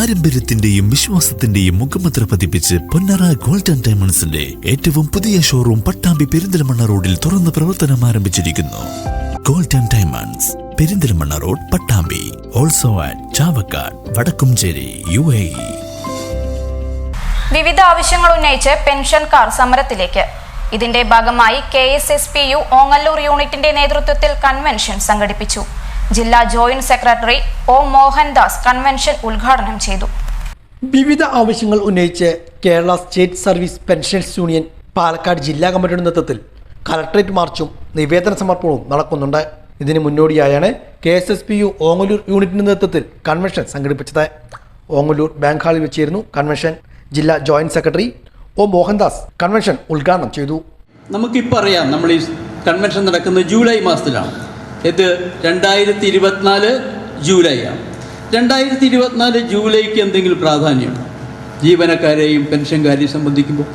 പാരമ്പര്യത്തിന്റെയും വിശ്വാസത്തിന്റെയും മുഖമുദ്ര പതിപ്പിച്ച് പൊന്നറ ഗോൾഡൻ ഡയമണ്ട്സിന്റെ ഏറ്റവും പുതിയ ഷോറൂം പട്ടാമ്പി പെരിന്തൽമണ്ണ റോഡിൽ തുറന്ന് പ്രവർത്തനം ആരംഭിച്ചിരിക്കുന്നു. Gold and diamonds Perinthalmanna road Pattambi. Also at Chavakkad Vadakkencherry U A വിവിധ ആവശ്യങ്ങൾ ഉന്നയിച്ച് പെൻഷൻകാർ സമരത്തിലേക്ക്. ഇതിന്റെ ഭാഗമായി K S S P U Ongallur യൂണിറ്റിന്റെ നേതൃത്വത്തിൽ കൺവെൻഷൻ സംഘടിപ്പിച്ചു. ജില്ലാ joint secretary O Mohandas convention ഉദ്ഘാടനം ചെയ്തു. വിവിധ ആവശ്യങ്ങൾ ഉന്നയിച്ച് Kerala state service pensions union Palakkad ജില്ലാ കമ്മിറ്റിയുടെ നേതൃത്വത്തിൽ കലക്ട്രേറ്റ് മാർച്ചും നിവേദന സമർപ്പണവും നടക്കുന്നുണ്ട്. ഇതിന് മുന്നോടിയായാണ് K S S P U Ongallur യൂണിറ്റിന്റെ നേതൃത്വത്തിൽ കൺവെൻഷൻ സംഘടിപ്പിച്ചത്. ഓങ്ങല്ലൂർ ബാങ്ക് ഹാളിൽ വെച്ചായിരുന്നു കൺവെൻഷൻ. ജില്ലാ joint secretary O Mohandas convention ഉദ്ഘാടനം ചെയ്തു. നമുക്കിപ്പോൾ അറിയാം നമ്മൾ ഈ കൺവെൻഷൻ നടക്കുന്നത് ജൂലൈ മാസത്തിലാണ്. ഇത് രണ്ടായിരത്തി ഇരുപത്തിനാല് ജൂലൈ ആണ് രണ്ടായിരത്തി ഇരുപത്തിനാല് ജൂലൈക്ക് എന്തെങ്കിലും പ്രാധാന്യമുണ്ടോ ജീവനക്കാരെയും പെൻഷൻകാരെയും സംബന്ധിക്കുമ്പോൾ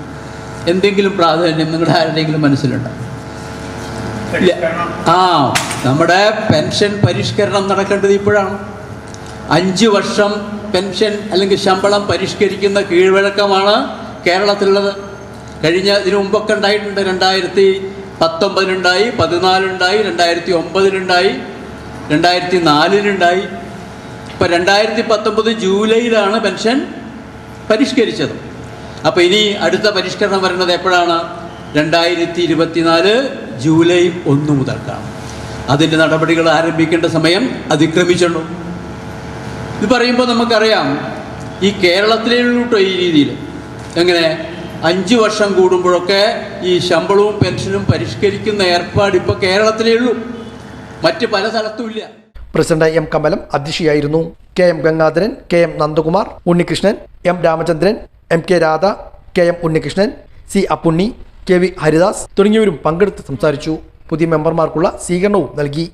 എന്തെങ്കിലും പ്രാധാന്യം നിങ്ങളുടെ ആരുടെയെങ്കിലും മനസ്സിലുണ്ടോ. ആ നമ്മുടെ പെൻഷൻ പരിഷ്കരണം നടക്കേണ്ടത് ഇപ്പോഴാണ്. അഞ്ച് വർഷം പെൻഷൻ അല്ലെങ്കിൽ ശമ്പളം പരിഷ്കരിക്കുന്ന കീഴ്വഴക്കമാണ് കേരളത്തിലുള്ളത്. കഴിഞ്ഞ ഇതിനു മുമ്പൊക്കെ ഉണ്ടായിട്ടുണ്ട് രണ്ടായിരത്തി പത്തൊമ്പതിലുണ്ടായി പതിനാലുണ്ടായി രണ്ടായിരത്തി ഒമ്പതിനുണ്ടായി രണ്ടായിരത്തി നാലിനുണ്ടായി ഇപ്പം രണ്ടായിരത്തി പത്തൊമ്പത് ജൂലൈയിലാണ് പെൻഷൻ പരിഷ്കരിച്ചത്. അപ്പോൾ ഇനി അടുത്ത പരിഷ്കരണം വരുന്നത് എപ്പോഴാണ്? രണ്ടായിരത്തി ഇരുപത്തിനാല് ജൂലൈ ഒന്ന് മുതൽക്കാണ്. അതിന്റെ നടപടികൾ ആരംഭിക്കേണ്ട സമയം അതിക്രമിച്ചുള്ളൂ ഇത് പറയുമ്പോൾ നമുക്കറിയാം ഈ കേരളത്തിലുള്ള ഈ രീതിയിൽ എങ്ങനെ? അഞ്ച് വർഷം കൂടുമ്പോഴൊക്കെ ഈ ശമ്പളവും പെൻഷനും പരിഷ്കരിക്കുന്ന ഏർപ്പാട് ഇപ്പോൾ കേരളത്തിലേ ഉള്ളൂ. മറ്റ് പല സ്ഥലത്തും ഇല്ല. President M Kamalam അധ്യക്ഷയായിരുന്നു K M Gangadharan K M Nandakumar Unnikrishnan M Ramachandran M K Radha K M Unnikrishnan C Appunni K V Haridas തുടങ്ങിയവരും പങ്കെടുത്ത് സംസാരിച്ചു. പുതിയ മെമ്പർമാർക്കുള്ള സ്വീകരണവും നൽകി.